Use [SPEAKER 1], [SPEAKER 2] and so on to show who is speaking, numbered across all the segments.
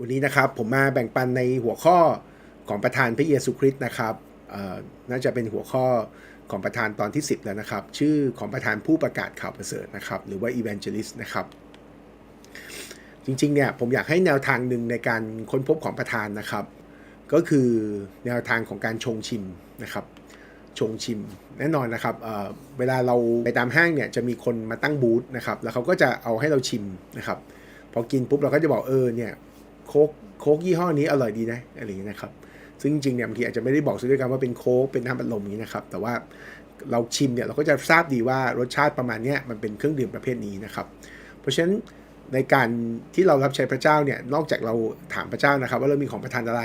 [SPEAKER 1] วันนี้นะครับผมมาแบ่งปันในหัวข้อของประธานพระเยซูคริสต์นะครับน่าจะเป็นหัวข้อของประธานตอนที่ 10 แล้วนะครับ ชื่อของประธานผู้ประกาศข่าวประเสริฐนะครับ หรือว่า evangelist นะครับ จริงๆเนี่ยผมอยากให้แนวทางหนึ่งในการค้นพบของประธานนะครับ ก็คือแนวทางของการชงชิมนะครับ ชงชิมแน่นอนนะครับเเวลาเราไปตามห้างเนี่ยจะมีคนมาตั้งบูธนะครับ แล้วเขาก็จะเอาให้เราชิมนะครับพอกินปุ๊บเราก็จะบอกเออเนี่ย โค้กโค้กยี่ห้อนี้อร่อยดีนะอะไรอย่างนี้นะครับ ซึ่งจริงๆเนี่ยบางทีอาจจะไม่ได้บอกซะด้วยกันว่าเป็นโค้กเป็นน้ำอัดลมนี้นะครับ แต่ว่าเราชิมเนี่ยเราก็จะทราบดีว่ารสชาติประมาณนี้มันเป็นเครื่องดื่มประเภทนี้นะครับ เพราะฉะนั้นในการที่เรารับใช้พระเจ้าเนี่ยนอกจากเราถามพระเจ้านะครับ ว่าเรามีของประทานอะไร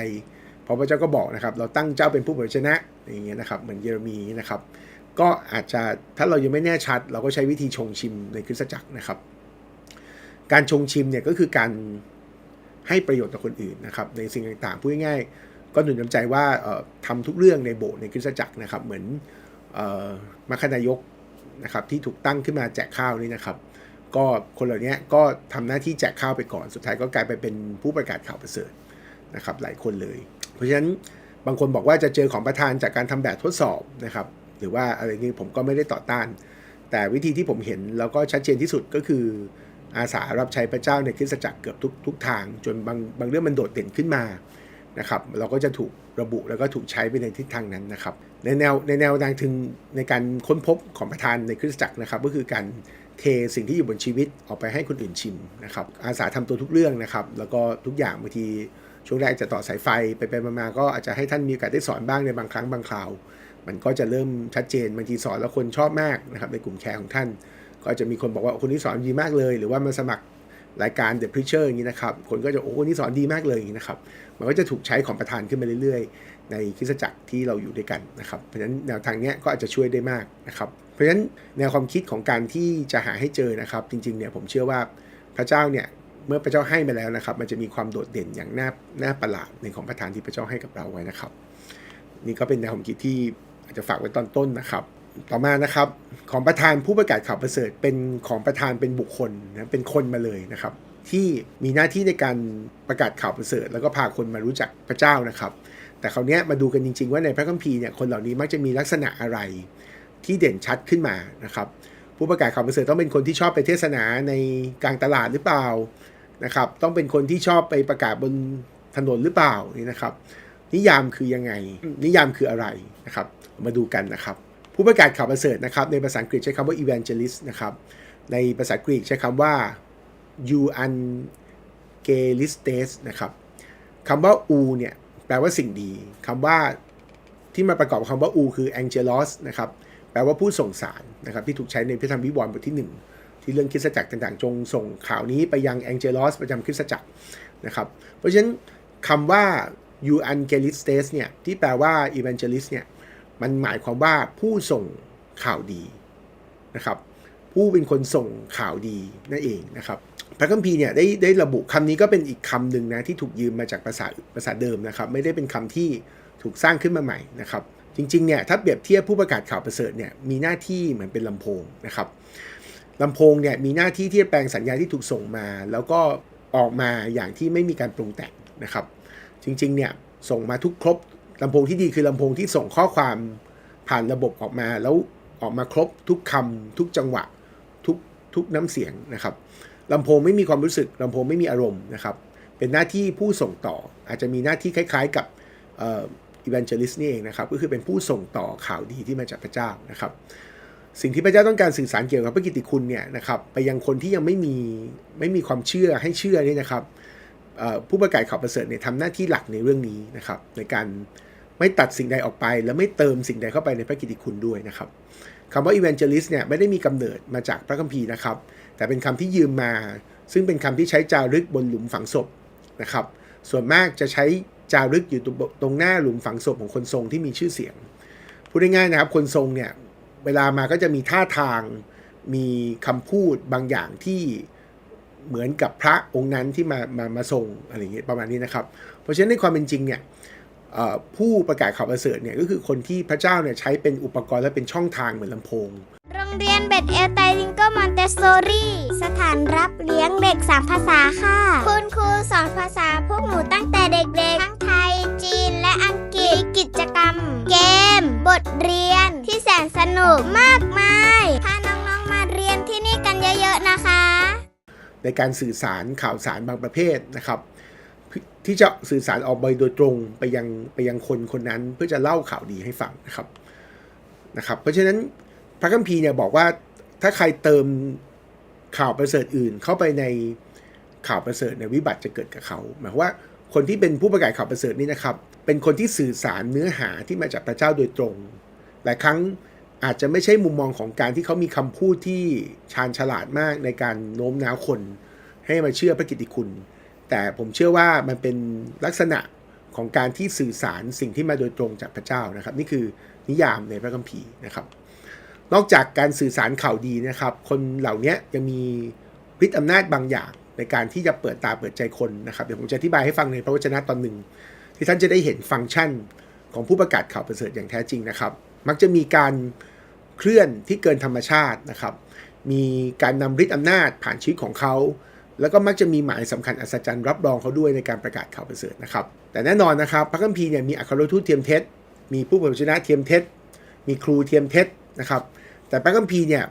[SPEAKER 1] พอพระเจ้าก็บอกนะครับ เราตั้งเจ้าเป็นผู้เผยชนะอย่างเงี้ยนะครับเหมือนเยเรมีนะครับ ก็อาจจะถ้าเรายังไม่แน่ชัด เราก็ใช้วิธีชงชิมในคริสตจักรนะครับ การชงชิมเนี่ยก็คือการ ให้ประโยชน์ต่อคนอื่นนะครับในสิ่งต่างๆพูดง่ายๆก็หนุนน้ำใจว่าทำทุกเรื่องในโบสถ์ในคริสตจักรนะครับ เหมือนมัคคณายกนะครับที่ถูกตั้งขึ้นมาแจกข้าวนี่นะครับ ก็คนเหล่านี้ก็ทำหน้าที่แจกข้าวไปก่อนสุดท้ายก็กลายไปเป็นผู้ประกาศข่าวประเสริฐนะครับหลายคนเลย เพราะฉะนั้นบางคนบอกว่าจะเจอของประธานจากการทำแบบทดสอบนะครับ หรือว่าอะไรนี้ผมก็ไม่ได้ต่อต้าน แต่วิธีที่ผมเห็นแล้วก็ชัดเจนที่สุดก็คือ อาสารับใช้พระเจ้าในคริสตจักรเกือบทุกทุกทาง จนบางบางเรื่องมันโดดเด่นขึ้นมานะครับเราก็จะถูกระบุแล้วก็ถูกใช้ไปในทิศทางนั้นนะครับในแนวในแนวทางถึงในการค้นพบของประธานในคริสตจักรนะครับ ก็คือการเทสิ่งที่อยู่บนชีวิตออกไปให้คนอื่นชิมนะครับอาสาทำตัวทุกเรื่องนะครับ แล้วก็ทุกอย่างบางทีช่วงแรกจะต่อสายไฟไปไปมาก็อาจจะให้ท่านมีโอกาสได้สอนบ้างในบางครั้งบางคราว มันก็จะเริ่มชัดเจนบางทีสอนแล้วคนชอบมากนะครับในกลุ่มแคร์ของท่าน ก็จะมีคนบอกว่าคนนี้สอนดีมากเลย หรือว่ามาสมัครรายการ The Preacher อย่างนี้นะครับ คนก็จะโอ้คนนี้สอนดีมากเลยอย่างนี้นะครับ มันก็จะถูกใช้ของประธานขึ้นมาเรื่อยๆ ในคริสตจักรที่เราอยู่ด้วยกันนะครับ เพราะฉะนั้นแนวทางนี้ก็อาจจะช่วยได้มากนะครับ เพราะฉะนั้นแนวความคิดของการที่จะหาให้เจอนะครับ จริงๆเนี่ยผมเชื่อว่าพระเจ้าเนี่ยเมื่อพระเจ้าให้มาแล้วนะครับ มันจะมีความโดดเด่นอย่างน่าน่าประหลาดในของประธานที่พระเจ้าให้กับเราไว้นะครับ นี่ก็เป็นแนวความคิดที่อาจจะฝากไว้ตอนต้นนะครับ ต่อมานะครับของประธานผู้ประกาศข่าวประเสริฐ เป็นของประธานเป็นบุคคลนะเป็นคนมาเลยนะครับ ที่มีหน้าที่ในการประกาศข่าวประเสริฐ แล้วก็พาคนมารู้จักพระเจ้านะครับ แต่คราวนี้มาดูกันจริง ๆ ว่าในพระคัมภีร์เนี่ยคนเหล่านี้มักจะมีลักษณะอะไรที่เด่นชัดขึ้นมานะครับ ผู้ประกาศข่าวประเสริฐต้องเป็นคนที่ชอบไปเทศนาในกลางตลาดหรือเปล่านะครับ ต้องเป็นคนที่ชอบไปประกาศบนถนนหรือเปล่านี่นะครับ นิยามคือยังไงนิยามคืออะไรนะครับ มาดูกันนะครับ ผู้ประกาศข่าวประเสริฐนะครับ ในภาษาอังกฤษใช้คำว่า evangelist นะครับ ในภาษากรีกใช้คำว่า u a n g e l i s t e s นะครับคำว่า u เนี่ยแปลว่าสิ่งดีคำว่าที่มาประกอบคำว่า u คือ angelos นะครับ แปลว่าผู้ส่งสารนะครับ ที่ถูกใช้ในพิธรรมวิวรณ์บทที่ 1 ที่เรื่องคริสตจักรต่างๆ จงส่งข่าวนี้ไปยังแองเจลอสประจำคริสตจักรนะครับ เพราะฉะนั้นคำว่า u a n g e l i s t e s เนี่ยที่แปลว่า evangelist เนี่ย มันหมายความว่าผู้ส่งข่าวดีนะครับ ผู้เป็นคนส่งข่าวดีนั่นเองนะครับพระคัมภีร์เนี่ยได้ได้ระบุคำนี้ก็เป็นอีกคำหนึ่งนะที่ถูกยืมมาจากภาษาภาษาเดิมนะครับ ไม่ได้เป็นคำที่ถูกสร้างขึ้นมาใหม่นะครับ จริงๆเนี่ยถ้าเปรียบเทียบผู้ประกาศข่าวประเสริฐเนี่ยมีหน้าที่เหมือนเป็นลำโพงนะครับลำโพงเนี่ยมีหน้าที่ที่จะแปลงสัญญาณที่ถูกส่งมา แล้วก็ออกมาอย่างที่ไม่มีการปรุงแต่งนะครับ จริงๆเนี่ยส่งมาทุกครบ ลำโพงที่ดีคือลำโพงที่ส่งข้อความผ่านระบบออกมาแล้วออกมาครบทุกคำทุกจังหวะทุกทุกน้ำเสียงนะครับลำโพงไม่มีความรู้สึกลำโพงไม่มีอารมณ์นะครับเป็นหน้าที่ผู้ส่งต่อ อาจจะมีหน้าที่คล้ายๆกับอีเวนเจลิสนี่เองนะครับก็คือเป็นผู้ส่งต่อข่าวดีที่มาจากพระเจ้านะครับ สิ่งที่พระเจ้าต้องการสื่อสารเกี่ยวกับพระกิตติคุณเนี่ยนะครับไปยังคนที่ยังไม่มีไม่มีความเชื่อให้เชื่อนี่นะครับผู้ประกาศข่าวประเสริฐเนี่ยทำหน้าที่หลักในเรื่องนี้นะครับในการ ไม่ตัดสิ่งใดออกไป และไม่เติมสิ่งใดเข้าไปในพระกิตติคุณด้วยนะครับคำว่า evangelist เนี่ยไม่ได้มีกำเนิดมาจากพระคัมภีร์นะครับ แต่เป็นคำที่ยืมมา ซึ่งเป็นคำที่ใช้จารึกบนหลุมฝังศพนะครับ ส่วนมากจะใช้จารึกอยู่ตรงหน้าหลุมฝังศพของคนทรงที่มีชื่อเสียง พูดง่ายๆนะครับ คนทรงเนี่ยเวลามาก็จะมีท่าทาง มีคำพูดบางอย่างที่เหมือนกับพระองค์นั้นที่มามามาทรงอะไรอย่างเงี้ยประมาณนี้นะครับ เพราะฉะนั้นในความเป็นจริงเนี่ย ผู้ประกาศข่าวประเสริฐเนี่ยก็คือคนที่พระเจ้าเนี่ยใช้เป็นอุปกรณ์และเป็นช่องทางเหมือนลำโพง
[SPEAKER 2] โรงเรียนเบตเอลไตลิงโกมอนเตสโซรี่สสถานรับเลี้ยงเด็กสามภาษาค่ะ คุณครูสอนภาษาพวกหนูตั้งแต่เด็กๆ ทั้งไทย จีน และอังกฤษมีกิจกรรม เกม บทเรียนที่แสนสนุกมากมายถ้าน้องๆมาเรียนที่นี่กันเยอะๆนะคะ
[SPEAKER 1] ในการสื่อสารข่าวสารบางประเภทนะครับ ที่จะสื่อสารออกไปโดยตรงไปยังไปยังคนคนนั้น เพื่อจะเล่าข่าวดีให้ฟังนะครับนะครับ เพราะฉะนั้นพระคัมภีร์เนี่ยบอกว่าถ้าใครเติมข่าวประเสริฐอื่นเข้าไปในข่าวประเสริฐในวิบัติจะเกิดกับเขา หมายความว่าคนที่เป็นผู้ประกาศข่าวประเสริฐนี่นะครับ เป็นคนที่สื่อสารเนื้อหาที่มาจากพระเจ้าโดยตรง หลายครั้งอาจจะไม่ใช่มุมมองของการที่เขามีคำพูดที่ชาญฉลาดมากในการโน้มน้าวคน ให้มาเชื่อพระกิตติคุณ แต่ผมเชื่อว่ามันเป็นลักษณะของการที่สื่อสารสิ่งที่มาโดยตรงจากพระเจ้านะครับ นี่คือนิยามในพระคัมภีร์นะครับ นอกจากการสื่อสารข่าวดีนะครับ คนเหล่านี้ยังมีฤทธิ์อำนาจบางอย่างในการที่จะเปิดตาเปิดใจคนนะครับเดี๋ยวผมจะอธิบายให้ฟังในพระวจนะตอนหนึ่ง ที่ท่านจะได้เห็นฟังก์ชันของผู้ประกาศข่าวประเสริฐอย่างแท้จริงนะครับ มักจะมีการเคลื่อนที่เกินธรรมชาตินะครับ มีการนำฤทธิ์อำนาจผ่านชีวิตของเขา แล้วก็มักจะมีหมายสำคัญอัศจรรย์รับรองเขาด้วยในการประกาศข่าวประเสริฐนะครับ แต่แน่นอนนะครับพระคัมภีร์เนี่ยมีอัครทูตเทียมเท็จ มีผู้เผยพระชนะเทียมเท็จ มีครูเทียมเท็จนะครับ แต่พระคัมภีร์เนี่ย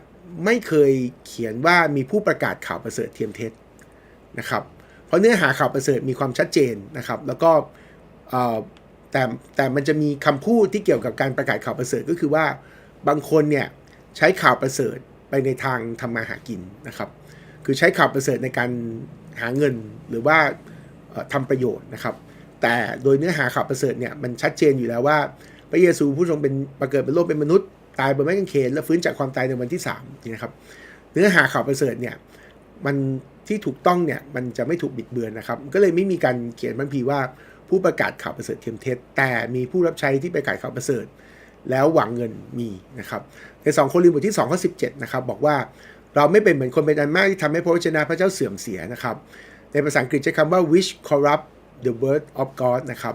[SPEAKER 1] ไม่เคยเขียนว่ามีผู้ประกาศข่าวประเสริฐเทียมเท็จนะครับ เพราะเนื้อหาข่าวประเสริฐมีความชัดเจนนะครับ แล้วก็แต่แต่มันจะมีคำพูดที่เกี่ยวกับการประกาศข่าวประเสริฐก็คือว่าบางคนเนี่ยใช้ข่าวประเสริฐไปในทางทำมาหากินนะครับ คือใช้ข่าวประเสริฐในการหาเงินหรือว่าเอ่อทำประโยชน์นะครับ แต่โดยเนื้อหาข่าวประเสริฐเนี่ยมันชัดเจนอยู่แล้วว่า พระเยซูผู้ทรงเป็นมาเกิดเป็นโลกเป็นมนุษย์ ตายบนไม้กางเขนและฟื้นจากความตายในวันที่3นี่นะครับเนื้อหาข่าวประเสริฐเนี่ยมันที่ถูกต้องเนี่ยมันจะไม่ถูกบิดเบือนนะครับ ก็เลยไม่มีการเขียนบันพีว่าผู้ประกาศข่าวประเสริฐเทียมเท็จแต่มีผู้รับใช้ที่ประกาศข่าวประเสริฐ แล้วหวังเงินมีนะครับใน2โครินธ์บทที่2ข้อ17นะครับบอกว่า เราไม่เป็นเหมือนคนเป็นอันมากที่ทำให้พระวจนะพระเจ้าเสื่อมเสียนะครับ ในภาษาอังกฤษใช้คำว่า which corrupt the word of God นะครับ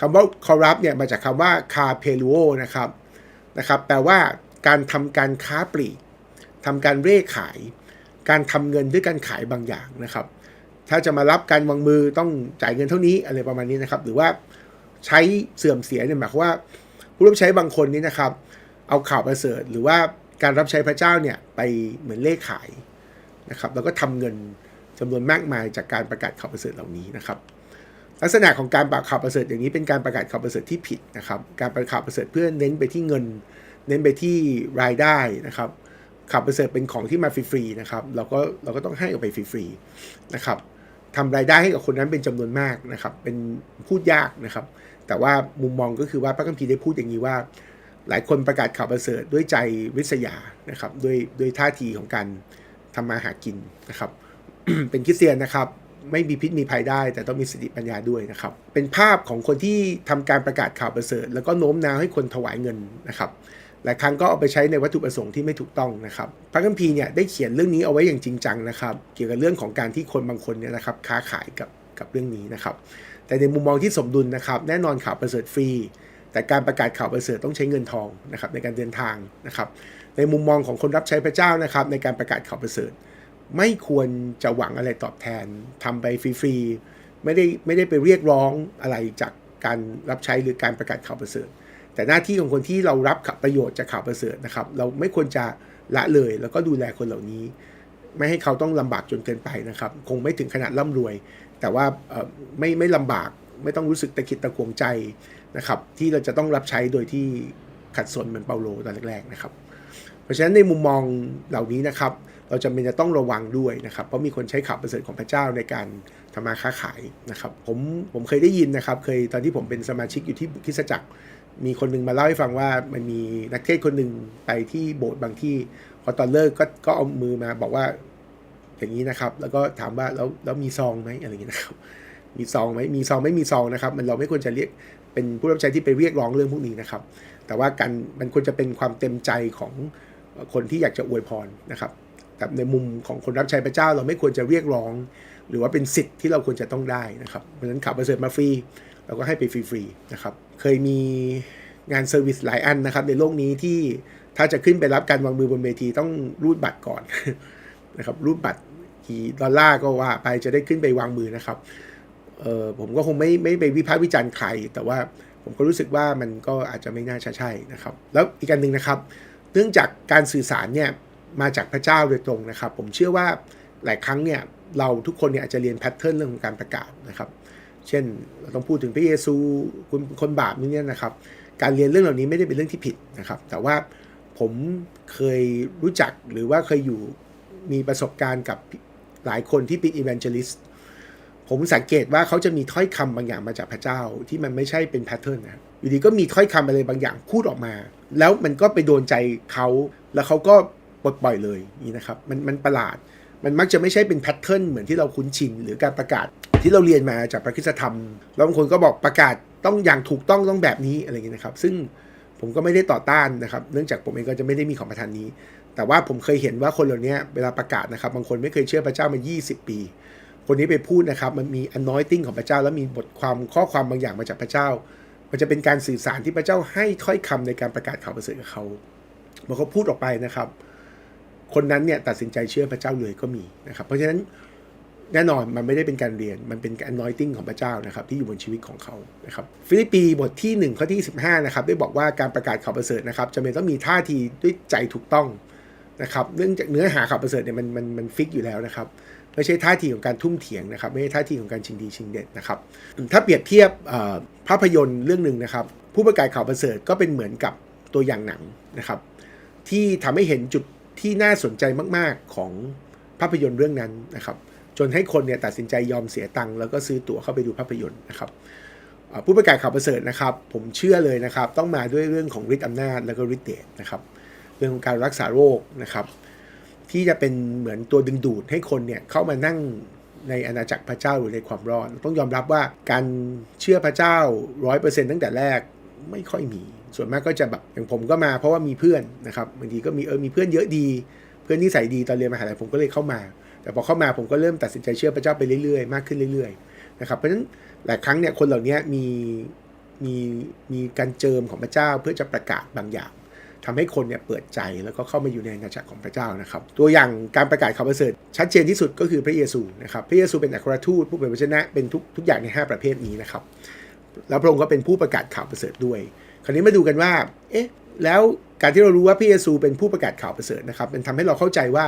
[SPEAKER 1] คำว่า corrupt เนี่ยมาจากคำว่า carpeluo นะครับนะครับแปลว่าการทำการค้าปลีกทำการเร่ขาย การทำเงินด้วยการขายบางอย่างนะครับ ถ้าจะมารับการวางมือต้องจ่ายเงินเท่านี้อะไรประมาณนี้นะครับ หรือว่าใช้เสื่อมเสียเนี่ยหมายความว่า ผู้รับใช้บางคนนี้นะครับ เอาข่าวประเสริฐหรือว่า การรับใช้พระเจ้าเนี่ยไปเหมือนเล่ขายนะครับแล้วก็ทำเงินจำนวนมากมายจากการประกาศข่าวประเสริฐเหล่านี้นะครับลักษณะของการประกาศข่าวประเสริฐอย่างนี้เป็นการประกาศข่าวประเสริฐที่ผิดนะครับการประกาศข่าวประเสริฐเพื่อเน้นไปที่เงิน เน้นไปที่รายได้นะครับข่าวประเสริฐเป็นของที่มาฟรีๆนะครับเราก็เราก็ต้องให้ออกไปฟรีๆนะครับทำรายได้ให้กับคนนั้นเป็นจำนวนมากนะครับเป็นพูดยากนะครับ แต่ว่ามุมมองก็คือว่าพระคัมภีร์ได้พูดอย่างนี้ว่า หลายคนประกาศข่าวประเสริฐด้วยใจริษยานะครับด้วยด้วยท่าทีของการทำมาหากินนะครับ เป็นคริสเตียนนะครับไม่มีพิษมีภัยได้ แต่ต้องมีสติปัญญาด้วยนะครับ เป็นภาพของคนที่ทำการประกาศข่าวประเสริฐ แล้วก็โน้มน้าวให้คนถวายเงินนะครับหลายครั้งก็เอาไปใช้ในวัตถุประสงค์ที่ไม่ถูกต้องนะครับ พระคัมภีร์เนี่ยได้เขียนเรื่องนี้เอาไว้อย่างจริงจังนะครับ เกี่ยวกับเรื่องของการที่คนบางคนเนี่ยนะครับค้าขายกับกับเรื่องนี้นะครับ แต่ในมุมมองที่สมดุลนะครับ แน่นอนข่าวประเสริฐฟรี แต่การประกาศข่าวประเสริฐต้องใช้เงินทองนะครับในการเดินทางนะครับในมุมมองของคนรับใช้พระเจ้านะครับในการประกาศข่าวประเสริฐ ไม่ควรจะหวังอะไรตอบแทนทำไปฟรีๆไม่ได้ไม่ได้ไปเรียกร้องอะไรจากการรับใช้หรือการประกาศข่าวประเสริฐ แต่หน้าที่ของคนที่เรารับประโยชน์จากข่าวประเสริฐนะครับเราไม่ควรจะละเลยแล้วก็ดูแลคนเหล่านี้ ไม่ให้เขาต้องลำบากจนเกินไปนะครับ คงไม่ถึงขนาดร่ำรวย แต่ว่าไม่ไม่ลำบากไม่ต้องรู้สึกตะขิดตะขวงใจ นะครับที่เราจะต้องรับใช้โดยที่ขัดสนเหมือนเปาโลตอนแรกๆนะครับ เพราะฉะนั้นในมุมมองเหล่านี้นะครับ เราจำเป็นจะต้องระวังด้วยนะครับ เพราะมีคนใช้ข่าวประเสริฐของพระเจ้าในการทำมาค้าขายนะครับ ผมผมเคยได้ยินนะครับ เคยตอนที่ผมเป็นสมาชิกอยู่ที่คริสตจักร มีคนหนึงมาเล่าให้ฟังว่ามันมีนักเทศคนหนึ่งไปที่โบสถ์บางที่พอตอนเลิกก็ก็เอามือมาบอกว่าอย่างนี้นะครับ แล้วก็ถามว่าแล้วแล้วมีซองไหมอะไรอย่างนี้นะครับมีซองไหมมีซองไม่มีซองนะครับ มันเราไม่ควรจะเรียก เป็นผู้รับใช้ที่ไปเรียกร้องเรื่องพวกนี้นะครับ แต่ว่าการมันควรจะเป็นความเต็มใจของคนที่อยากจะอวยพรนะครับแต่ในมุมของคนรับใช้พระเจ้าเราไม่ควรจะเรียกร้อง หรือว่าเป็นสิทธิ์ที่เราควรจะต้องได้นะครับเพราะฉะนั้นข่าวประเสริฐมาฟรีเราก็ให้ไปฟรีๆนะครับเคยมีงานเซอร์วิสหลายอันนะครับ ในโลกนี้ที่ถ้าจะขึ้นไปรับการวางมือบนเวทีต้องรูดบัตรก่อนนะครับรูดบัตรกี่ดอลลาร์ก็ว่าไปจะได้ขึ้นไปวางมือนะครับ เออผมก็คงไม่ไม่ไปวิพากษ์วิจารณ์ใคร แต่ว่าผมก็รู้สึกว่ามันก็อาจจะไม่น่าจะใช่นะครับ แล้วอีกอันหนึ่งนะครับ เนื่องจากการสื่อสารเนี่ยมาจากพระเจ้าโดยตรงนะครับ ผมเชื่อว่าหลายครั้งเนี่ยเราทุกคนเนี่ยอาจจะเรียนแพทเทิร์นเรื่องของการประกาศนะครับ เช่นเราต้องพูดถึงพระเยซูคุณคนบาปนี่เนี่ยนะครับ การเรียนเรื่องเหล่านี้ไม่ได้เป็นเรื่องที่ผิดนะครับ แต่ว่าผมเคยรู้จักหรือว่าเคยอยู่มีประสบการณ์กับหลายคนที่เป็นอี v a n เจลิสต์ ผมสังเกตว่าเขาจะมีถ้อยคำบางอย่างมาจากพระเจ้าที่มันไม่ใช่เป็นแพทเทิร์นนะอยู่ดีก็มีถ้อยคำอะไรบางอย่างพูดออกมา แล้วมันก็ไปโดนใจเขาแล้วเขาก็ปลดปล่อยเลยนี่นะครับมันมันประหลาด มันมักจะไม่ใช่เป็นแพทเทิร์นเหมือนที่เราคุ้นชินหรือการประกาศที่เราเรียนมาจากพระคริสตธรรมแล้วบางคนก็บอกประกาศต้องอย่างถูกต้องต้องแบบนี้อะไรอย่างเงี้ยนะครับ ซึ่งผมก็ไม่ได้ต่อต้านนะครับ เนื่องจากผมเองก็จะไม่ได้มีของประทานนี้ แต่ว่าผมเคยเห็นว่าคนเหล่านี้เวลาประกาศนะครับ บางคนไม่เคยเชื่อพระเจ้ามา 20 ปี คนนี้ไปพูดนะครับ มันมี anointing ของพระเจ้า แล้วมีบทความข้อความบางอย่างมาจากพระเจ้า มันจะเป็นการสื่อสารที่พระเจ้าให้ถ้อยคำในการประกาศข่าวประเสริฐกับเขาเมื่อเขาพูดออกไปนะครับ คนนั้นเนี่ยตัดสินใจเชื่อพระเจ้าเลยก็มีนะครับ เพราะฉะนั้นแน่นอนมันไม่ได้เป็นการเรียนมันเป็นการ anointing ของพระเจ้านะครับ ที่อยู่บนชีวิตของเขานะครับฟิลิปปีบทที่ 1 ข้อที่15นะครับได้บอกว่าการประกาศข่าวประเสริฐนะครับจะเป็นต้องมีท่าทีด้วยใจถูกต้องนะครับเนื่องจากเนื้อหาข่าวประเสริฐเนี่ยมันมันมันฟิกอยู่แล้วนะครับ ไม่ใช่ท่าทีของการทุ่มเถียงนะครับไม่ใช่ท่าทีของการชิงดีชิงเด่นนะครับถ้าเปรียบเทียบภาพยนตร์เรื่องหนึ่งนะครับ ผู้ประกาศข่าวประเสริฐก็เป็นเหมือนกับตัวอย่างหนังนะครับที่ทำให้เห็นจุดที่น่าสนใจมาก ๆ ของภาพยนตร์เรื่องนั้นนะครับ จนให้คนเนี่ยตัดสินใจยอมเสียตังค์แล้วก็ซื้อตั๋วเข้าไปดูภาพยนตร์นะครับผู้ประกาศข่าวประเสริฐนะครับ ผมเชื่อเลยนะครับ ต้องมาด้วยเรื่องของฤทธิ์อำนาจแล้วก็ฤทธิ์เดชนะครับ เรื่องของการรักษาโรคนะครับ ที่จะเป็นเหมือนตัวดึงดูดให้คนเนี่ยเข้ามานั่งในอาณาจักรพระเจ้าหรือในความรอด ต้องยอมรับว่าการเชื่อพระเจ้าร้อยเปอร์เซ็นต์ตั้งแต่แรกไม่ค่อยมี ส่วนมากก็จะแบบอย่างผมก็มาเพราะว่ามีเพื่อนนะครับบางทีก็มีเออมีเพื่อนเยอะดี เพื่อนนิสัยดีตอนเรียนมหาลัยผมก็เลยเข้ามา แต่พอเข้ามาผมก็เริ่มตัดสินใจเชื่อพระเจ้าไปเรื่อยๆ มากขึ้นเรื่อยๆนะครับเพราะฉะนั้นหลายครั้งเนี่ยคนเหล่านี้มีมีมีการเจิมของพระเจ้าเพื่อจะประกาศบางอย่าง ทำให้คนเนี่ยเปิดใจแล้วก็เข้ามาอยู่ในอาณาจักรของพระเจ้านะครับ ตัวอย่างการประกาศข่าวประเสริฐชัดเจนที่สุดก็คือพระเยซูนะครับ พระเยซูเป็นอัครทูตผู้เผยพระชนะเป็นทุกทุกอย่างใน 5 ประเภทนี้นะครับ แล้วพระองค์ก็เป็นผู้ประกาศข่าวประเสริฐด้วย คราวนี้มาดูกันว่า เอ๊ะ แล้วการที่เรารู้ว่าพระเยซูเป็นผู้ประกาศข่าวประเสริฐนะครับ มันทำให้เราเข้าใจว่า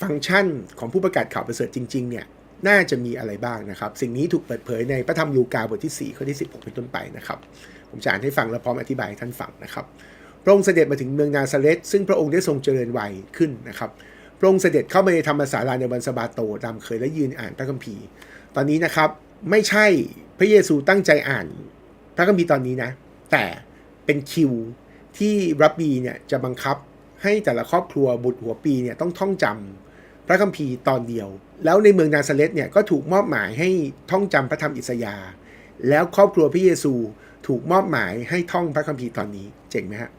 [SPEAKER 1] ฟังก์ชันของผู้ประกาศข่าวประเสริฐจริงๆเนี่ยน่าจะมีอะไรบ้างนะครับ สิ่งนี้ถูกเปิดเผยในพระธรรมลูกาบทที่4ข้อที่ 16 เป็นต้นไปนะครับ ผมจะอ่านให้ฟังแล้วพร้อมอธิบายให้ท่านฟังนะครับ พระองค์เสด็จมาถึงเมืองนาซาเรตซึ่งพระองค์ได้ทรงเจริญวัยขึ้นนะครับพระองค์เสด็จเข้ามาในธรรมศาลาในวันสบาโตตามเคยและยืนอ่านพระคัมภีร์ ตอนนี้นะครับไม่ใช่พระเยซูตั้งใจอ่านพระคัมภีร์ตอนนี้นะ แต่เป็นคิวที่รับบีเนี่ยจะบังคับให้แต่ละครอบครัวบุตรหัวปีเนี่ยต้องท่องจำพระคัมภีร์ตอนเดียว แล้วในเมืองนาซาเรตเนี่ยก็ถูกมอบหมายให้ท่องจำพระธรรมอิสยาห์แล้วครอบครัวพระเยซูถูกมอบหมายให้ท่องพระคัมภีร์ตอนนี้เจ๋งไหมฮะ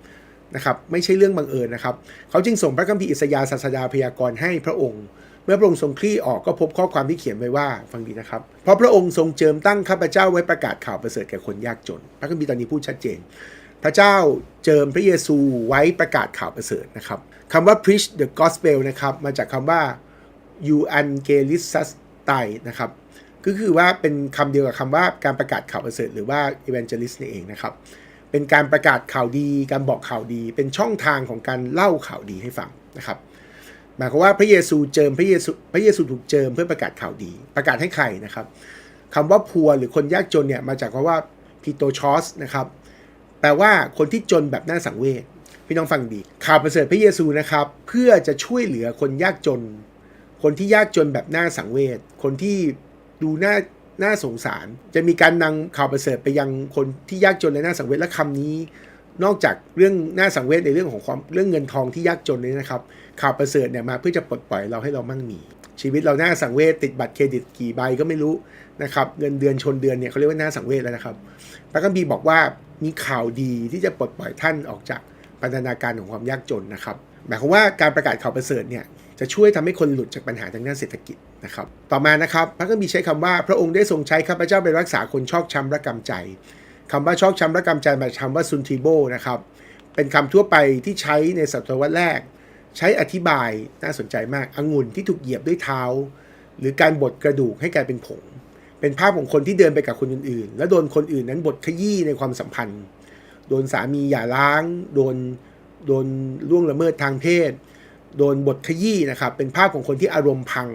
[SPEAKER 1] นะครับไม่ใช่เรื่องบังเอิญนะครับ เขาจึงส่งพระคัมภีร์อิสยาห์ศาสดาพยากรณ์ให้พระองค์ เมื่อพระองค์ทรงคลี่ออกก็พบข้อความที่เขียนไว้ว่าฟังดีนะครับ เพราะพระองค์ทรงเจิมตั้งข้าพเจ้าไว้ประกาศข่าวประเสริฐแก่คนยากจน พระคัมภีร์ตอนนี้พูดชัดเจน พระเจ้าเจิมพระเยซูไว้ประกาศข่าวประเสริฐนะครับคำว่า preach the gospel นะครับมาจากคำว่า euangelistus ไตนะครับก็คือว่าเป็นคำเดียวกับคำว่าการประกาศข่าวประเสริฐหรือว่า evangelist นี่เองนะครับ เป็นการประกาศข่าวดี การบอกข่าวดี เป็นช่องทางของการเล่าข่าวดีให้ฟังนะครับหมายความว่าพระเยซูเจิมพระเยซูพระเยซูถูกเจิมเพื่อประกาศข่าวดี ประกาศให้ใครนะครับคำว่าพัวหรือคนยากจนเนี่ยมาจากคำว่าพิโตชอสนะครับแปลว่าคนที่จนแบบน่าสังเวชพี่น้องฟังดี ข่าวประเสริฐพระเยซูนะครับ เพื่อจะช่วยเหลือคนยากจน คนที่ยากจนแบบน่าสังเวชคนที่ดูน่า น่าสงสาร จะมีการนำข่าวประเสริฐไปยังคนที่ยากจนและน่าสังเวชและคำนี้ นอกจากเรื่องน่าสังเวชในเรื่องของความเรื่องเงินทองที่ยากจนนี้นะครับ ข่าวประเสริฐเนี่ยมาเพื่อจะปลดปล่อยเราให้เรามั่งมี ชีวิตเราน้าสังเวชติดบัตรเครดิตกี่ใบก็ไม่รู้นะครับเงินเดือนชนเดือนเนี่ยเขาเรียกว่าหน้าสังเวชแล้วนะครับพระคัมภีบอกว่ามีข่าวดีที่จะปลดปล่อยท่านออกจากพันธนาการของความยากจนนะครับหมายความว่าการประกาศข่าวประเสริฐเนี่ย จะช่วยทำให้คนหลุดจากปัญหาทางด้านเศรษฐกิจนะครับ ต่อมานะครับพระคัมภีร์ใช้คำว่าพระองค์ได้ทรงใช้ข้าพเจ้าไปรักษาคนชอกช้ำระกำใจคำว่าชอกช้ำระกำใจมาคำว่าซุนทิโบนะครับเป็นคำทั่วไปที่ใช้ในศตวรรษแรก ใช้อธิบายน่าสนใจมากองุ่นที่ถูกเหยียบด้วยเท้า หรือการบดกระดูกให้กลายเป็นผงเป็นภาพของคนที่เดินไปกับคนอื่นๆ แล้วโดนคนอื่นนั้นบดขยี้ในความสัมพันธ์ โดนสามีหย่าร้าง โดน โดนล่วงละเมิดทางเพศ โดนบทขยี้นะครับเป็นภาพของคนที่อารมณ์พัง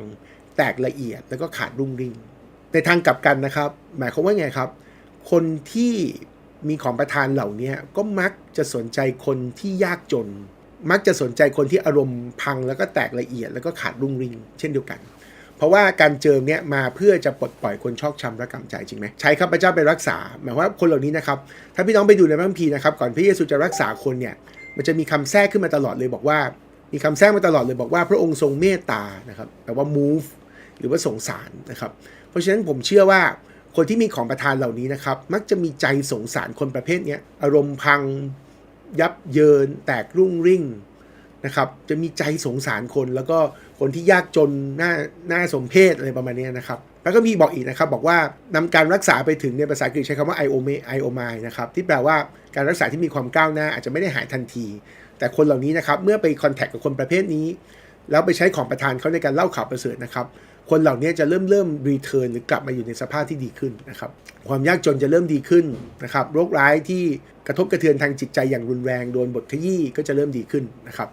[SPEAKER 1] แตกละเอียดแล้วก็ขาดรุ่งริ่งในทางกลับกันนะครับ หมายความว่าไงครับ คนที่มีของประทานเหล่านี้ก็มักจะสนใจคนที่ยากจน มักจะสนใจคนที่อารมณ์พังแล้วก็แตกละเอียดแล้วก็ขาดรุ่งริ่งเช่นเดียวกัน เพราะว่าการเจิมเนี่ยมาเพื่อจะปลดปล่อยคนชอกช้ำและกำใจจริงไหมใช้ข้าพเจ้าไปรักษา หมายว่าคนเหล่านี้นะครับ ถ้าพี่น้องไปดูในพระคัมภีร์นะครับก่อนพระเยซูจะรักษาคนเนี่ยมันจะมีคำแทรกขึ้นมาตลอดเลยบอกว่า มีคำแทรกมาตลอดเลยบอกว่าพระองค์ทรงเมตตานะครับแปลว่า move หรือว่าสงสารนะครับ เพราะฉะนั้นผมเชื่อว่าคนที่มีของประทานเหล่านี้นะครับ มักจะมีใจสงสารคนประเภทนี้อารมณ์พังยับเยิน แตกรุ่งริ่งนะครับ จะมีใจสงสารคนแล้วก็คนที่ยากจนหน้าหน้าสมเพศอะไรประมาณนี้นะครับ แล้วก็มีบอกอีกนะครับ บอกว่านำการรักษาไปถึงในภาษาอังกฤษใช้คำว่า i o m i o m i นะครับที่แปลว่าการรักษาที่มีความก้าวหน้า อาจจะไม่ได้หายทันที แต่คนเหล่านี้นะครับเมื่อไปคอนแทคกับคนประเภทนี้ แล้วไปใช้ของประทานเขาในการเล่าข่าวประเสริฐนะครับคนเหล่านี้จะเริ่มเริ่มรีเทิร์นหรือกลับมาอยู่ในสภาพที่ดีขึ้นนะครับความยากจนจะเริ่มดีขึ้นนะครับโรคร้ายที่กระทบกระเทือนทางจิตใจอย่างรุนแรงโดนบทขยี้ก็จะเริ่มดีขึ้นนะครับ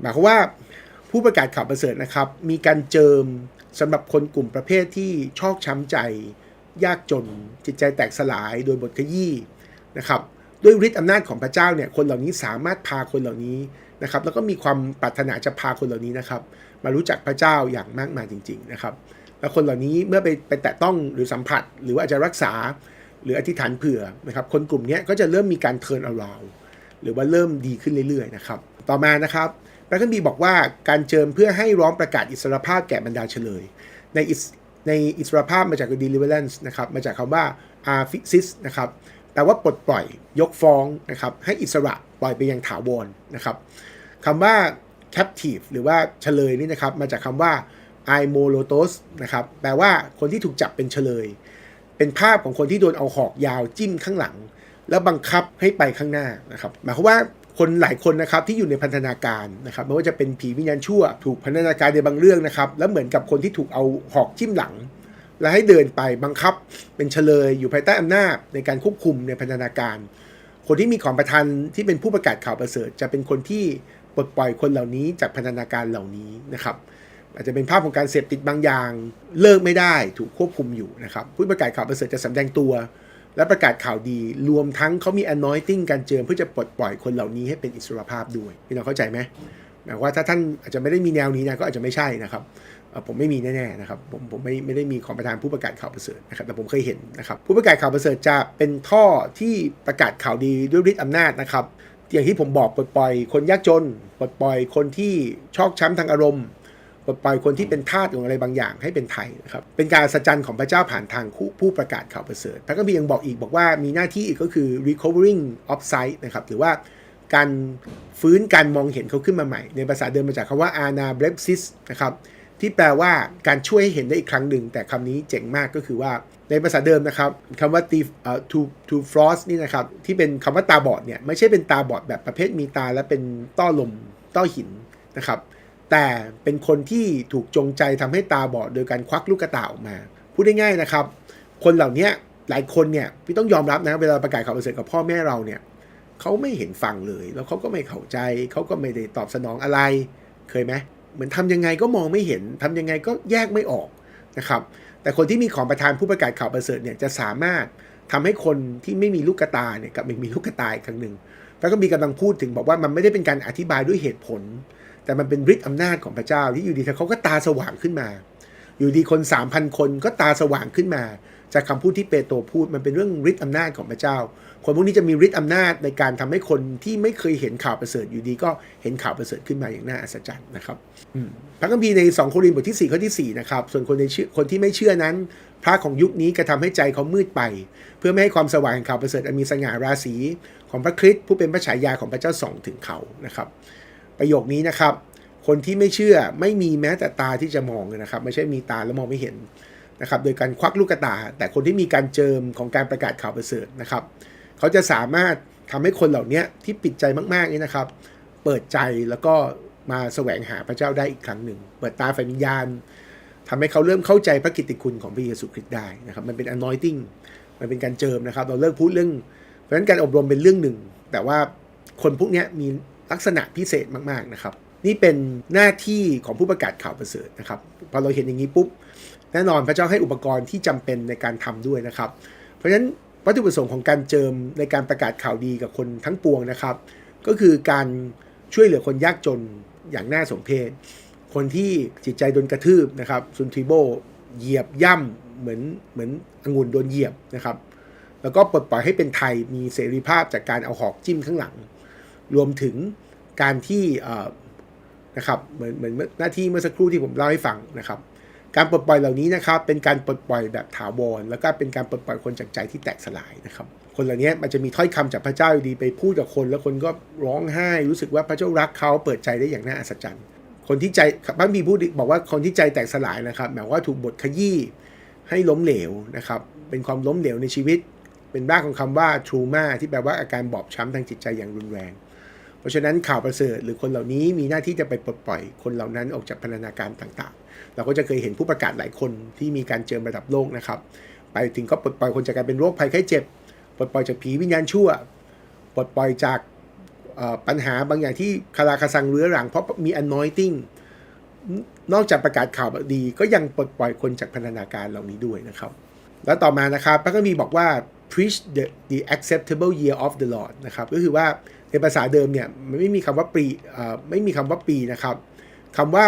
[SPEAKER 1] หมายความว่าผู้ประกาศข่าวประเสริฐนะครับ มีการเจิม สำหรับคนกลุ่มประเภทที่ชอกช้ำใจ ยากจน จิตใจแตกสลายโดยบทขยี้นะครับด้วยฤทธิ์อำนาจของพระเจ้าเนี่ยคนเหล่านี้สามารถพาคนเหล่านี้นะครับแล้วก็มีความปรารถนาจะพาคนเหล่านี้นะครับ มารู้จักพระเจ้าอย่างมากมายจริง ๆนะครับ แล้วคนเหล่านี้เมื่อไปไปแตะต้องหรือสัมผัส หรือว่าอาจจะรักษาหรืออธิษฐานเผื่อนะครับ คนกลุ่มนี้ก็จะเริ่มมีการเทิร์นอราวหรือว่าเริ่มดีขึ้นเรื่อยๆนะครับ ต่อมานะครับ พระคัมภีบอกว่าการเจิมเพื่อให้ร้องประกาศอิสรภาพแก่บรรดาเฉลย ในอิสในอิสรภาพมาจาก deliverance นะครับมาจากคำว่า arphasis นะครับแปลว่าปลดปล่อยยกฟ้องนะครับให้อิสระปล่อยไปยังถาวรนะครับคำว่า captive หรือว่าเฉลยนี่นะครับมาจากคำว่า i m o l o t o s นะครับแปลว่าคนที่ถูกจับเป็นเฉลย เป็นภาพของคนที่โดนเอาหอกยาวจิ้มข้างหลัง แล้วบังคับให้ไปข้างหน้านะครับหมายความว่า คนหลายคนนะครับที่อยู่ในพันธนาการนะครับไม่ว่าจะเป็นผีวิญญาณชั่ว ถูกพันธนาการในบางเรื่องนะครับ แล้วเหมือนกับคนที่ถูกเอาหอกจิ้มหลัง แล้วให้เดินไปบังคับเป็นเฉลยอยู่ภายใต้อำนาจในการควบคุมในพันธนาการ คนที่มีของประทานที่เป็นผู้ประกาศข่าวประเสริฐ จะเป็นคนที่ปลดปล่อยคนเหล่านี้จากพันธนาการเหล่านี้นะครับอาจจะเป็นภาพของการเสพติดบางอย่าง เลิกไม่ได้ถูกควบคุมอยู่นะครับผู้ประกาศข่าวประเสริฐจะสำแดงตัว และประกาศข่าวดีรวมทั้งเขามี anointing การเจิมเพื่อจะปลดปล่อยคนเหล่านี้ให้เป็นอิสรภาพด้วยพี่น้องเข้าใจไหมหมายว่าถ้าท่านอาจจะไม่ได้มีแนวนี้นะก็อาจจะไม่ใช่นะครับผมไม่มีแน่ๆนะครับผมผมไม่ไม่ได้มีของประธานผู้ประกาศข่าวประเสริฐนะครับแต่ผมเคยเห็นนะครับผู้ประกาศข่าวประเสริฐจะเป็นท่อที่ประกาศข่าวดีด้วยฤทธิ์อำนาจนะครับอย่างที่ผมบอกปลดปล่อยคนยากจนปลดปล่อยคนที่ชอกช้ำทางอารมณ์ ปลดปล่อยคนที่เป็นทาสของอะไรบางอย่างให้เป็นไทยนะครับเป็นการสัจจันของพระเจ้าผ่านทางผู้ประกาศข่าวประเสริฐพระคัมภีร์ยังบอกอีกบอกว่ามีหน้าที่อีกก็คือ recovering of sight นะครับหรือว่าการฟื้นการมองเห็นเขาขึ้นมาใหม่ ในภาษาเดิมมาจากคำว่า ana b r e p s i s นะครับที่แปลว่าการช่วยให้เห็นได้อีกครั้งหนึ่ง แต่คำนี้เจ๋งมากก็คือว่าในภาษาเดิมนะครับคำว่า t to to frost นี่นะครับที่เป็นคำว่าตาบอดเนี่ยไม่ใช่เป็นตาบอดแบบประเภทมีตาและเป็นต้อลมต้อหินนะครับ แต่เป็นคนที่ถูกจงใจทำให้ตาบอดโดยการควักลูกกระตาออกมา พูดได้ง่ายนะครับ คนเหล่านี้หลายคนเนี่ยพี่ต้องยอมรับนะเวลาประกาศข่าวประเสริฐกับพ่อแม่เราเนี่ยเขาไม่เห็นฟังเลย แล้วเขาก็ไม่เข้าใจเขาก็ไม่ได้ตอบสนองอะไร เคยไหมเหมือนทำยังไงก็มองไม่เห็นทำยังไงก็แยกไม่ออกนะครับแต่คนที่มีของประทานผู้ประกาศข่าวประเสริฐเนี่ยจะสามารถทำให้คนที่ไม่มีลูกตาเนี่ยกลับมามีลูกกระตาอีกครั้งหนึ่งแล้วก็มีกำลังพูดถึงบอกว่ามันไม่ได้เป็นการอธิบายด้วยเหตุผล แต่มันเป็นฤทธิ์อำนาจของพระเจ้าที่อยู่ดีเขาก็ตาสว่างขึ้นมา อยู่ดีคน3,000คนก็ตาสว่างขึ้นมา จากคำพูดที่เปโตรพูดมันเป็นเรื่องฤทธิ์อำนาจของพระเจ้า คนพวกนี้จะมีฤทธิ์อำนาจในการทำให้คนที่ไม่เคยเห็นข่าวประเสริฐอยู่ดีก็เห็นข่าวประเสริฐขึ้นมาอย่างน่าอัศจรรย์นะครับพระคัมภีร์ใน 2 โครินธ์บทที่ 4 ข้อที่ 4 นะครับ ส่วนคนในเชื่อคนที่ไม่เชื่อนั้น พระของยุคนี้กระทำให้ใจเขามืดไป เพื่อไม่ให้ความสว่างแห่งข่าวประเสริฐอันมีสง่าราศีของพระคริสต์ผู้เป็นพระฉายาของพระเจ้าส่องถึงเขานะครับ ประโยคนี้นะครับ คนที่ไม่เชื่อไม่มีแม้แต่ตาที่จะมองนะครับ ไม่ใช่มีตาแล้วมองไม่เห็นนะครับ โดยการควักลูกตา แต่คนที่มีการเจิมของการประกาศข่าวประเสริฐนะครับ เขาจะสามารถทำให้คนเหล่านี้ที่ปิดใจมากๆนี่นะครับ เปิดใจแล้วก็มาแสวงหาพระเจ้าได้อีกครั้งหนึ่ง เปิดตาฝ่ายวิญญาณทำให้เขาเริ่มเข้าใจพระกิตติคุณของพระเยซูคริสต์ได้นะครับ มันเป็น anointing มันเป็นการเจิมนะครับ เราเลิกพูดเรื่อง เพราะฉะนั้นการอบรมเป็นเรื่องหนึ่ง แต่ว่าคนพวกนี้มี ลักษณะพิเศษมากๆนะครับ นี่เป็นหน้าที่ของผู้ประกาศข่าวประเสริฐนะครับพอเราเห็นอย่างนี้ปุ๊บแน่นอนพระเจ้าให้อุปกรณ์ที่จำเป็นในการทำด้วยนะครับ เพราะฉะนั้นวัตถุประสงค์ของการเจิมในการประกาศข่าวดีกับคนทั้งปวงนะครับ ก็คือการช่วยเหลือคนยากจนอย่างน่าสมเพชคนที่จิตใจโดนกระทืบนะครับซุนทริโบเหยียบย่ำเหมือนเหมือนองุ่นโดนเหยียบนะครับ แล้วก็ปลดปล่อยให้เป็นไทยมีเสรีภาพจากการเอาหอกจิ้มข้างหลัง รวมถึงการที่นะครับเหมือนเหมือนหน้าที่เมื่อสักครู่ที่ผมเล่าให้ฟังนะครับ การปลดปล่อยเหล่านี้นะครับ เป็นการปลดปล่อยแบบถาวรแล้วก็เป็นการปลดปล่อยคนจากใจที่แตกสลายนะครับ คนเหล่านี้มันจะมีถ้อยคำจากพระเจ้าอยู่ดีไปพูดกับคน แล้วคนก็ร้องไห้รู้สึกว่าพระเจ้ารักเขาเปิดใจได้อย่างน่าอัศจรรย์ คนที่ใจพระบีพูดบอกว่าคนที่ใจแตกสลายนะครับหมายว่าถูกบทขยี้ให้ล้มเหลวนะครับ เป็นความล้มเหลวในชีวิต เป็นรากของคำว่า t r u m a ที่แปลว่าอาการบอบช้ำทางจิตใจอย่างรุนแรง เพราะฉะนั้นข่าวประเสริฐหรือคนเหล่านี้มีหน้าที่จะไปปลดปล่อยคนเหล่านั้นออกจากพันธนาการต่างๆ เราก็จะเคยเห็นผู้ประกาศหลายคนที่มีการเจิมระดับโลกนะครับ ไปถึงก็ปลดปล่อยคนจากการเป็นโรคภัยไข้เจ็บ ปลดปล่อยจากผีวิญญาณชั่ว ปลดปล่อยจากปัญหาบางอย่างที่คาราคาซังเรื้อรังเพราะมี anointing นอกจากประกาศข่าวดีก็ยังปลดปล่อยคนจากพันธนาการเหล่านี้ด้วยนะครับ แล้วต่อมานะครับพระคัมภีร์บอกว่า preach the the acceptable year of the Lord นะครับก็คือว่า ในภาษาเดิมเนี่ยมันไม่มีคำว่าปีไม่มีคำว่าปีนะครับคำว่า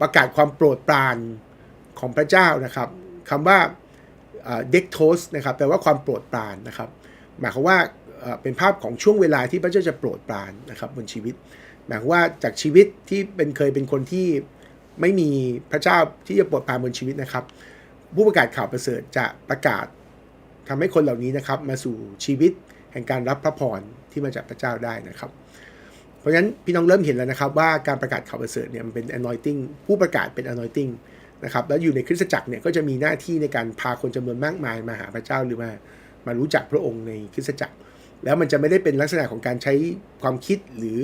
[SPEAKER 1] ประกาศความโปรดปรานของพระเจ้านะครับคำว่าเด็กโทสนะครับแปลว่าความโปรดปรานนะครับ หมายความว่าเอ่อเป็นภาพของช่วงเวลาที่พระเจ้าจะโปรดปรานนะครับบนชีวิต หมายความว่าจากชีวิตที่เป็นเคยเป็นคนที่ไม่มีพระเจ้าที่จะโปรดปรานบนชีวิตนะครับ ผู้ประกาศข่าวประเสริฐจะประกาศทำให้คนเหล่านี้นะครับ มาสู่ชีวิตแห่งการรับพระพร ที่มาจากพระเจ้าได้นะครับ เพราะฉะนั้นพี่น้องเริ่มเห็นแล้วนะครับ ว่าการประกาศข่าวประเสริฐเนี่ยมันเป็น anointing ผู้ประกาศเป็น anointing นะครับแล้วอยู่ในคริสตจักรเนี่ยก็จะมีหน้าที่ในการพาคนจำนวนมากมายมาหาพระเจ้าหรือมามารู้จักพระองค์ในคริสตจักร แล้วมันจะไม่ได้เป็นลักษณะของการใช้ความคิดหรือ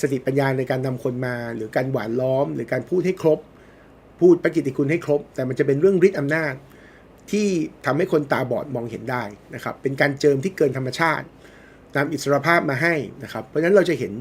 [SPEAKER 1] สติปัญญาในการนำคนมา หรือการหวานล้อม หรือการพูดให้ครบ พูดประกิติคุณให้ครบ แต่มันจะเป็นเรื่องฤทธิ์อำนาจที่ทำให้คนตาบอดมองเห็นได้นะครับเป็นการเจิมที่เกินธรรมชาติ นำอิสรภาพมาให้นะครับ เพราะฉะนั้นเราจะเห็น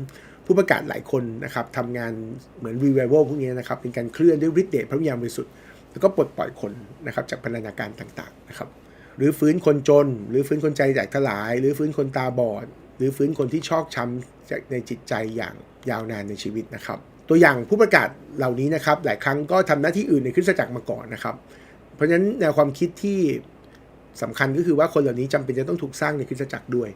[SPEAKER 1] ผู้ประกาศหลายคนนะครับทำงานเหมือน revival พวกนี้นะครับ เป็นการเคลื่อนด้วยฤทธิ์เดชพระวิญญาณบริสุทธิ์แล้วก็ปลดปล่อยคนนะครับจากพันธนาการต่างๆนะครับหรือฟื้นคนจน หรือฟื้นคนใจแตกทลาย หรือฟื้นคนตาบอด หรือฟื้นคนที่ชอกช้ำในจิตใจอย่างยาวนานในชีวิตนะครับ ตัวอย่างผู้ประกาศเหล่านี้นะครับ หลายครั้งก็ทำหน้าที่อื่นในคริสตจักรมาก่อนนะครับ เพราะฉะนั้นแนวความคิดที่สำคัญก็คือว่าคนเหล่านี้จำเป็นจะต้องถูกสร้างในคริสตจักรด้วย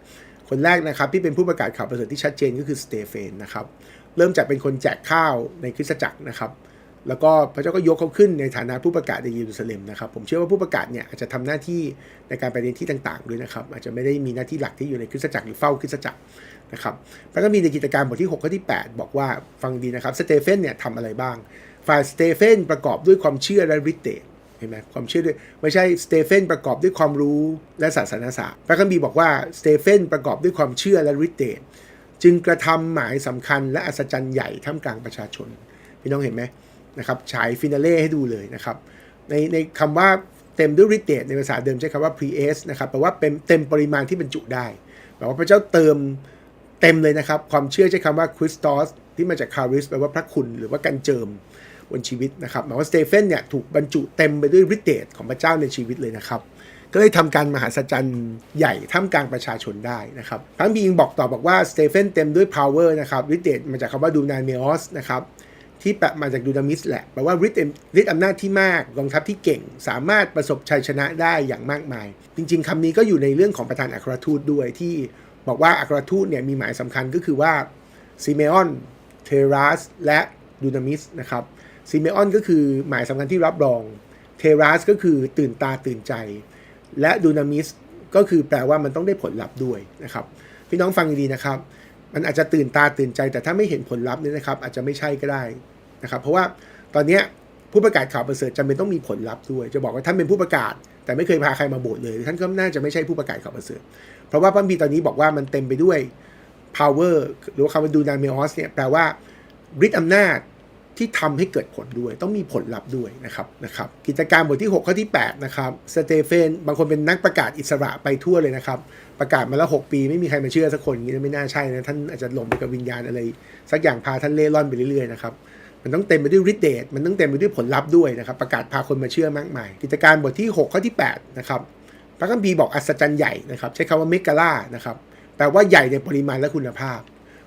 [SPEAKER 1] คนแรกนะครับที่เป็นผู้ประกาศข่าวประเสริฐที่ชัดเจนก็คือสเตเฟนนะครับเริ่มจากเป็นคนแจกข้าวในคริสตจักรนะครับแล้วก็พระเจ้าก็ยกเขาขึ้นในฐานะผู้ประกาศในเยรูซาเล็มนะครับผมเชื่อว่าผู้ประกาศเนี่ยอาจจะทำหน้าที่ในการไปในที่ต่างๆด้วยนะครับอาจจะไม่ได้มีหน้าที่หลักที่อยู่ในคริสตจักรหรือเฝ้าคริสตจักรนะครับพระก็มีในกิจการบทที่6ข้อที่ 8 บอกว่าฟังดีนะครับสเตเฟนเนี่ยทำอะไรบ้างฝ่ายสเตเฟนประกอบด้วยความเชื่อและฤทธิ์เดช ห็นไหมความเชื่อด้วยไม่ใช่สเตเฟนประกอบด้วยความรู้และศาสนาศาสตร์พระคัมภีร์บอกว่าสเตเฟนประกอบด้วยความเชื่อและฤทธิ์เดชจึงกระทำหมายสำคัญและอัศจรรย์ใหญ่ท่ามกลางประชาชน พี่น้องเห็นไหมนะครับฉายฟินาเล่ให้ดูเลยนะครับ ในในคำว่าเต็มด้วยฤทธิ์เดชในภาษาเดิมใช้คำว่า pre-s นะครับแปลว่าเป็นเต็มปริมาณที่บรรจุได้แปลว่าพระเจ้าเติมเต็มเลยนะครับ ความเชื่อใช้คำว่า Christos ที่มาจากคาริสแปลว่าพระคุณหรือว่าการเจิม บนชีวิตนะครับหมายว่าสเตเฟนเนี่ยถูกบรรจุเต็มไปด้วยฤทธิ์เดชของพระเจ้าในชีวิตเลยนะครับ ก็เลยทำการมหาศจรรย์ใหญ่ท่ามกลางประชาชนได้นะครับพระบียิงบอกต่อบอกว่าสเตเฟนเต็มด้วย power นะครับฤทธิ์เดชมาจากคำว่าดูนาเมอสนะครับที่แปลมาจากดูนามิสแหละแปลว่าฤทธิ์ฤทธิ์อำนาจที่มากกองทัพที่เก่ง สามารถประสบชัยชนะได้อย่างมากมาย จริง ๆคำนี้ก็อยู่ในเรื่องของประธานอัครทูตด้วยที่บอกว่าอัครทูตเนี่ยมีหมายสำคัญก็คือว่าซิเมออนเทรัสและดูนามิสนะครับ ซิเมออนก็คือหมายสำคัญที่รับรอง เทรัสก็คือตื่นตาตื่นใจ และดูนามิสก็คือแปลว่ามันต้องได้ผลลัพธ์ด้วยนะครับพี่น้องฟังดีนะครับ มันอาจจะตื่นตาตื่นใจ แต่ถ้าไม่เห็นผลลัพธ์เนี่ยนะครับ อาจจะไม่ใช่ก็ได้นะครับ เพราะว่าตอนนี้ผู้ประกาศข่าวประเสริฐจำเป็นต้องมีผลลัพธ์ด้วย จะบอกว่าท่านเป็นผู้ประกาศ แต่ไม่เคยพาใครมาโบสถ์เลยท่านก็น่าจะไม่ใช่ผู้ประกาศข่าวประเสริฐ เพราะว่าพระคัมภีตอนนี้บอกว่ามันเต็มไปด้วย power หรือคำว่าดูนาเมอสเนี่ยแปลว่าฤทธิ์อำนาจ ที่ทำให้เกิดผลด้วย ต้องมีผลลัพธ์ด้วยนะครับนะครับ กิจการบทที่ 6 ข้อที่ 8 นะครับสเตเฟนบางคนเป็นนักประกาศอิสระไปทั่วเลยนะครับ ประกาศมาแล้ว 6 ปี ไม่มีใครมาเชื่อสักคนนี้ไม่น่าใช่นะ ท่านอาจจะหลงไปกับวิญญาณอะไร สักอย่างพาท่านเล่ร่อนไปเรื่อยๆนะครับมันต้องเต็มไปด้วยฤทธิ์เดชมันต้องเต็มไปด้วยผลลัพธ์ด้วยนะครับ ประกาศพาคนมาเชื่อมากมาย กิจการบทที่ 6 ข้อที่ 8 นะครับพระคัมภีร์บอกอัศจรรย์ใหญ่นะครับ ใช้คำว่าเมกาล่านะครับแปลว่าใหญ่ในปริมาณและคุณภาพ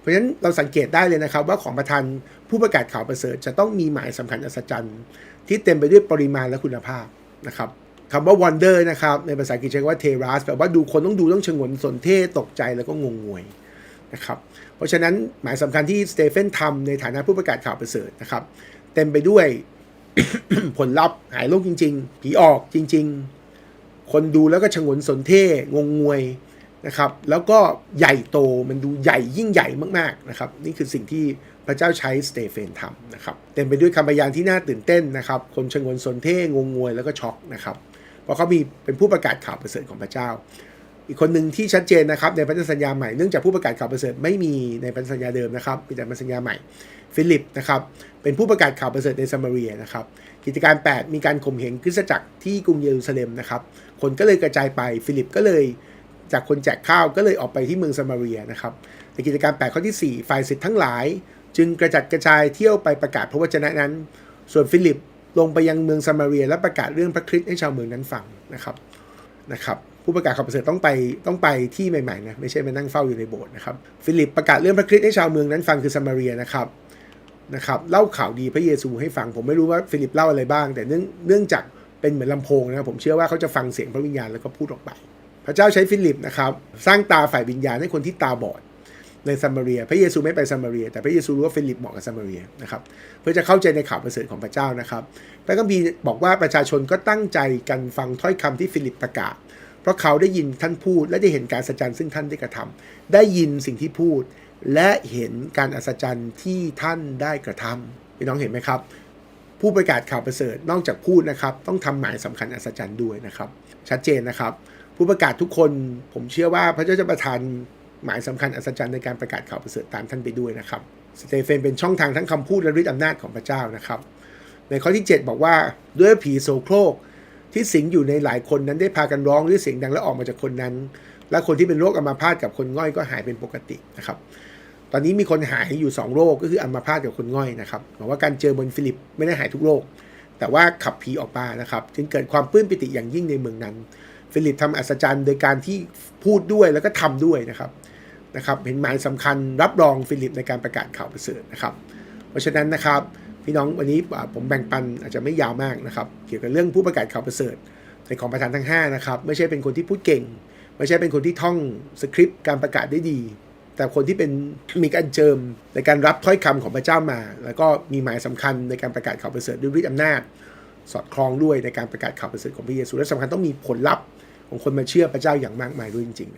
[SPEAKER 1] ราะฉะนั้นเราสังเกตได้เลยนะครับ ว่าของประธานผู้ประกาศข่าวประเสริฐ จะต้องมีหมายสำคัญอัศจรรย์ ที่เต็มไปด้วยปริมาณและคุณภาพนะครับคำว่า wonder นะครับในภาษาอังกฤษใช้ว่า teras แปลว่าดูคนต้องดูต้องชงนสนเท่ตกใจแล้วก็งงงวยนะครับเพราะฉะนั้นหมายสำคัญที่สเตเฟนทำในฐานะผู้ประกาศข่าวประเสริฐนะครับ เต็มไปด้วยผลลัพธ์หายโรคจริง ๆ ผีออกจริง ๆ คนดูแล้วก็ชงนสนเท่งงงวย นะครับ แล้วก็ใหญ่โตมันดูใหญ่ยิ่งใหญ่มากๆนะครับ นี่คือสิ่งที่พระเจ้าใช้สเตเฟนทำนะครับ เต็มไปด้วยคำพยานที่น่าตื่นเต้นนะครับ คนชงนสนเท่งงงวยแล้วก็ช็อกนะครับเพราะเขามีเป็นผู้ประกาศข่าวประเสริฐของพระเจ้า อีกคนหนึ่งที่ชัดเจนนะครับในพันธสัญญาใหม่เนื่องจากผู้ประกาศข่าวประเสริฐไม่มีในพันธสัญญาเดิมนะครับมีแต่พันธสัญญาใหม่ฟิลิปนะครับเป็นผู้ประกาศข่าวประเสริฐในซามาเรียนะครับกิจการ 8 มีการข่มเหงคริสตจักรที่กรุงเยรูซาเล็มนะครับคนก็เลยกระจายไปฟิลิปก็เลย จากคนแจกข้าวก็เลยออกไปที่เมืองซามาเรียนะครับในกิจการ8ข้อที่ 4 ฝ่ายศิษย์ทั้งหลาย จึงกระจัดกระจายเที่ยวไปประกาศพระวจนะนั้น ส่วนฟิลิปลงไปยังเมืองซามาเรีย และประกาศเรื่องพระคริสต์ให้ชาวเมืองนั้นฟังนะครับนะครับผู้ประกาศข่าวประเสริฐต้องไปต้องไปที่ใหม่ๆนะไม่ใช่มานั่งเฝ้าอยู่ในโบสถ์นะครับฟิลิปประกาศเรื่องพระคริสต์ให้ชาวเมืองนั้นฟังคือซามาเรียนะครับนะครับเล่าข่าวดีพระเยซูให้ฟัง ผมไม่รู้ว่าฟิลิปเล่าอะไรบ้าง แต่เนื่องเนื่องจากเป็นเหมือนลำโพงนะผมเชื่อว่าเขาจะฟังเสียงพระวิญญาณแล้วก็พูดออกไป พระเจ้าใช้ฟิลิปนะครับสร้างตาฝ่ายวิญญาณให้คนที่ตาบอดในซามารีพระเยซูไม่ไปซามารีแต่พระเยซูรู้ว่าฟิลิปเหมาะกับซามารีนะครับเพื่อจะเข้าใจในข่าวประเสริฐของพระเจ้านะครับพระคัมภีร์บอกว่าประชาชนก็ตั้งใจกันฟังถ้อยคำที่ฟิลิปประกาศ เพราะเขาได้ยินท่านพูด และได้เห็นการอัศจรรย์ซึ่งท่านได้กระทำได้ยินสิ่งที่พูด และเห็นการอัศจรรย์ที่ท่านได้กระทำพี่น้องเห็นไหมครับ ผู้ประกาศข่าวประเสริฐนอกจากพูดนะครับ ต้องทำหมายสำคัญอัศจรรย์ด้วยนะครับ ชัดเจนนะครับ ผู้ประกาศทุกคนผมเชื่อว่าพระเจ้าจะประทานหมายสำคัญอัศจรรย์ในการประกาศข่าวประเสริฐตามท่านไปด้วยนะครับสเตเฟนเป็นช่องทางทั้งคำพูดและฤทธิ์อำนาจของพระเจ้านะครับ ในข้อที่ 7 บอกว่าด้วยผีโสโครกที่สิงอยู่ในหลายคนนั้นได้พากันร้องด้วยเสียงดังและออกมาจากคนนั้น และคนที่เป็นโรคอัมาพาตกับคนง่อยก็หายเป็นปกตินะครับ ตอนนี้มีคนหายอยู่ 2 โรคก็คืออัมาพาตกับคนง่อยนะครับบอกว่าการเจอบนฟิลิปไม่ได้หายทุกโรค แต่ว่าขับผีออกมานะครับ จึงเกิดความปลื้มปิติอย่างยิ่งในเมืองนั้น ฟิลิปทำอัศจรรย์โดยการที่พูดด้วยแล้วก็ทำด้วยนะครับนะครับเห็นหมายสำคัญรับรองฟิลิปในการประกาศข่าวประเสริฐนะครับ เพราะฉะนั้นนะครับพี่น้องวันนี้ผมแบ่งปันอาจจะไม่ยาวมากนะครับ เกี่ยวกับเรื่องผู้ประกาศข่าวประเสริฐในของประธานทั้ง5นะครับไม่ใช่เป็นคนที่พูดเก่ง ไม่ใช่เป็นคนที่ท่องสคริปต์การประกาศได้ดี แต่คนที่เป็นมีการเจิมในการรับถ้อยคำของพระเจ้ามา แล้วก็มีหมายสำคัญในการประกาศข่าวประเสริฐด้วยฤทธิ์อำนาจ สอดคล้องด้วยในการประกาศข่าวประเสริฐของพระเยซูและสำคัญต้องมีผลลัพธ์ ของคนมาเชื่อพระเจ้าอย่างมากมายด้วยจริงๆ